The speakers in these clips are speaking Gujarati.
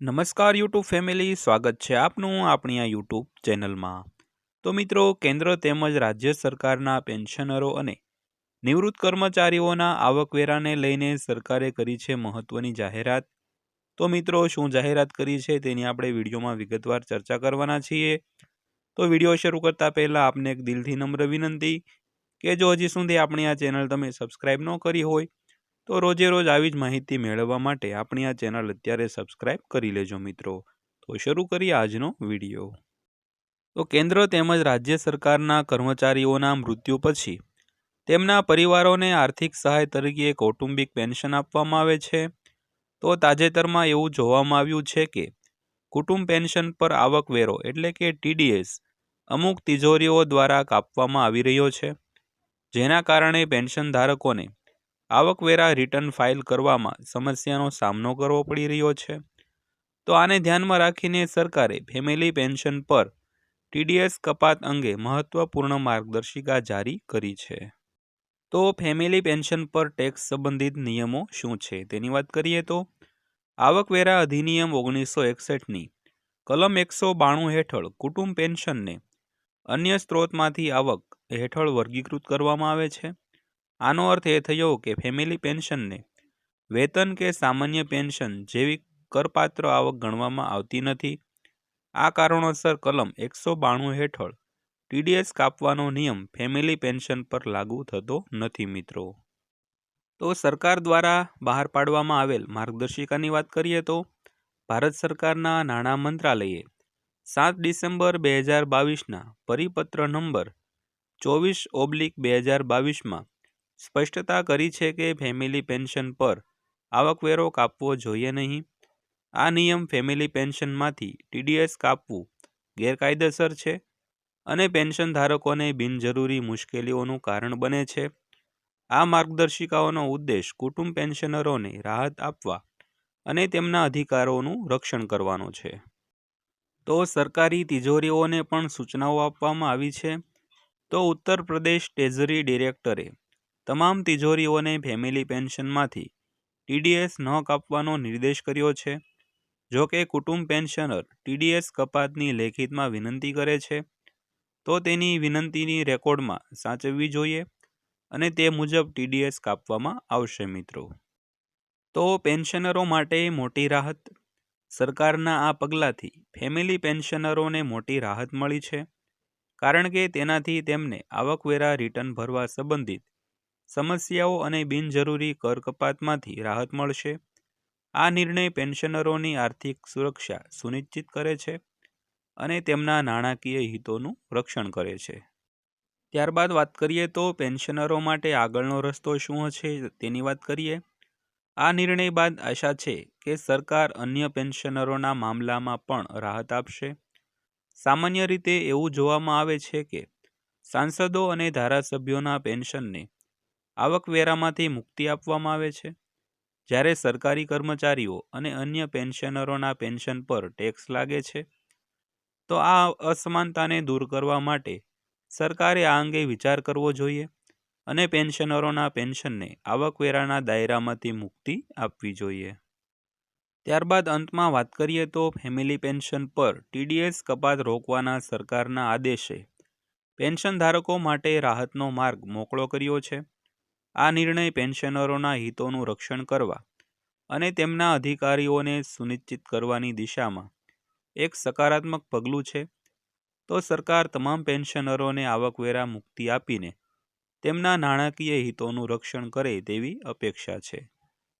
નમસ્કાર યુટ્યુબ ફેમિલી, સ્વાગત છે આપનું આપણી આ યુટ્યુબ ચેનલમાં. તો મિત્રો, કેન્દ્ર તેમજ રાજ્ય સરકારના પેન્શનરો અને નિવૃત્ત કર્મચારીઓના આવકવેરાને લઈને સરકારે કરી છે મહત્વની જાહેરાત. તો મિત્રો, શું જાહેરાત કરી છે તેની આપણે વિડીયોમાં વિગતવાર ચર્ચા કરવાના છીએ. તો વીડિયો શરૂ કરતા પહેલાં આપને એક દિલથી નમ્ર વિનંતી કે જો હજી સુધી આપણી આ ચેનલ તમે સબસ્ક્રાઈબ ન કરી હોય તો રોજે રોજ આવી જ માહિતી મેળવવા માટે આપણી આ ચેનલ અત્યારે સબસ્ક્રાઇબ કરી લેજો મિત્રો. તો શરૂ કરીએ આજનો વીડિયો. તો કેન્દ્ર તેમજ રાજ્ય સરકારના કર્મચારીઓના મૃત્યુ પછી તેમના પરિવારોને આર્થિક સહાય તરીકે કૌટુંબિક પેન્શન આપવામાં આવે છે. તો તાજેતરમાં એવું જોવામાં આવ્યું છે કે કુટુંબ પેન્શન પર આવકવેરો એટલે કે ટીડીએસ અમુક તિજોરીઓ દ્વારા કાપવામાં આવી રહ્યો છે. જેના કારણે પેન્શન ધારકોને આવકવેરા રિટર્ન ફાઇલ કરવામાં સમસ્યાનો સામનો કરવો પડી રહ્યો છે. તો આને ધ્યાનમાં રાખીને સરકારે ફેમિલી પેન્શન પર ટીડીએસ કપાત અંગે મહત્વપૂર્ણ માર્ગદર્શિકા જારી કરી છે. તો ફેમિલી પેન્શન પર ટેક્સ સંબંધિત નિયમો શું છે? તેની વાત કરીએ તો આવકવેરા અધિનિયમ ઓગણીસો એકસઠની કલમ એકસો બાણું હેઠળ કુટુંબ પેન્શનને અન્ય સ્ત્રોતમાંથી આવક હેઠળ વર્ગીકૃત કરવામાં આવે છે. આનો અર્થ એ થયો કે ફેમિલી પેન્શનને વેતન કે સામાન્ય પેન્શન જેવી કરપાત્ર આવક ગણવામાં આવતી નથી. આ કારણોસર કલમ એકસો બાણું હેઠળ ટીડીએસ કાપવાનો નિયમ ફેમિલી પેન્શન પર લાગુ થતો નથી મિત્રો. તો સરકાર દ્વારા બહાર પાડવામાં આવેલ માર્ગદર્શિકાની વાત કરીએ તો ભારત સરકારના નાણાં મંત્રાલયે સાત ડિસેમ્બર બે હજાર બાવીસના પરિપત્ર નંબર ચોવીસ ઓબ્લિક બે હજાર બાવીસમાં સ્પષ્ટતા કરી છે કે ફેમિલી પેન્શન પર આવકવેરો કાપવો જોઈએ નહીં. આ નિયમ ફેમિલી પેન્શનમાંથી ટીડીએસ કાપવું ગેરકાયદેસર છે અને પેન્શન ધારકોને બિનજરૂરી મુશ્કેલીઓનું કારણ બને છે. આ માર્ગદર્શિકાઓનો ઉદ્દેશ કુટુંબ પેન્શનરોને રાહત આપવા અને તેમના અધિકારોનું રક્ષણ કરવાનો છે. તો સરકારી તિજોરીઓને પણ સૂચનાઓ આપવામાં આવી છે. તો ઉત્તર પ્રદેશ ટ્રેઝરી ડિરેક્ટરે તમામ તિજોરીઓને ફેમિલી પેન્શનમાંથી ટીડીએસ ન કાપવાનો નિર્દેશ કર્યો છે. જો કે કુટુંબ પેન્શનર ટીડીએસ કપાતની લેખિતમાં વિનંતી કરે છે, તો તેની વિનંતીની રેકોર્ડમાં સાચવવી જોઈએ અને તે મુજબ ટીડીએસ કાપવામાં આવશે મિત્રો. તો પેન્શનરો માટે મોટી રાહત. સરકારના આ પગલાંથી ફેમિલી પેન્શનરોને મોટી રાહત મળી છે, કારણ કે તેનાથી તેમને આવકવેરા રિટર્ન ભરવા સંબંધિત સમસ્યાઓ અને બિનજરૂરી કર કપાતમાંથી રાહત મળશે. આ નિર્ણય પેન્શનરોની આર્થિક સુરક્ષા સુનિશ્ચિત કરે છે અને તેમના નાણાકીય હિતોનું રક્ષણ કરે છે. ત્યારબાદ વાત કરીએ તો પેન્શનરો માટે આગળનો રસ્તો શું હશે તેની વાત કરીએ. આ નિર્ણય બાદ આશા છે કે સરકાર અન્ય પેન્શનરોના મામલામાં પણ રાહત આપશે. સામાન્ય રીતે એવું જોવામાં આવે છે કે સાંસદો અને ધારાસભ્યોના પેન્શનને આવકવેરામાંથી મુક્તિ આપવામાં આવે છે? જ્યારે સરકારી કર્મચારીઓ અને અન્ય પેન્શનરોના પેન્શન પર ટેક્સ લાગે છે, તો આ અસમાનતાને દૂર કરવા માટે સરકારે આ અંગે વિચાર કરવો જોઈએ અને પેન્શનરોના પેન્શનને આવકવેરાના દાયરામાંથી મુક્તિ આપવી જોઈએ. ત્યારબાદ અંતમાં વાત કરીએ તો ફેમિલી પેન્શન પર ટીડીએસ કપાત રોકવાના સરકારના આદેશે પેન્શન ધારકો માટે રાહતનો માર્ગ મોકળો કર્યો છે. આ નિર્ણય પેન્શનરોના હિતોનું રક્ષણ કરવા અને તેમના અધિકારીઓને સુનિશ્ચિત કરવાની દિશામાં એક સકારાત્મક પગલું છે, તો સરકાર તમામ પેન્શનરોને આવકવેરા મુક્તિ આપીને તેમના નાણાકીય હિતોનું રક્ષણ કરે તેવી અપેક્ષા છે.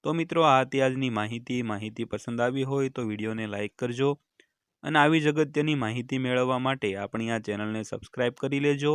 તો મિત્રો, આ હતી આજની માહિતી. માહિતી પસંદ આવી હોય તો વિડીયોને લાઇક કરજો અને આવી જ અગત્યની માહિતી મેળવવા માટે આપણી આ ચેનલને સબસ્ક્રાઇબ કરી લેજો.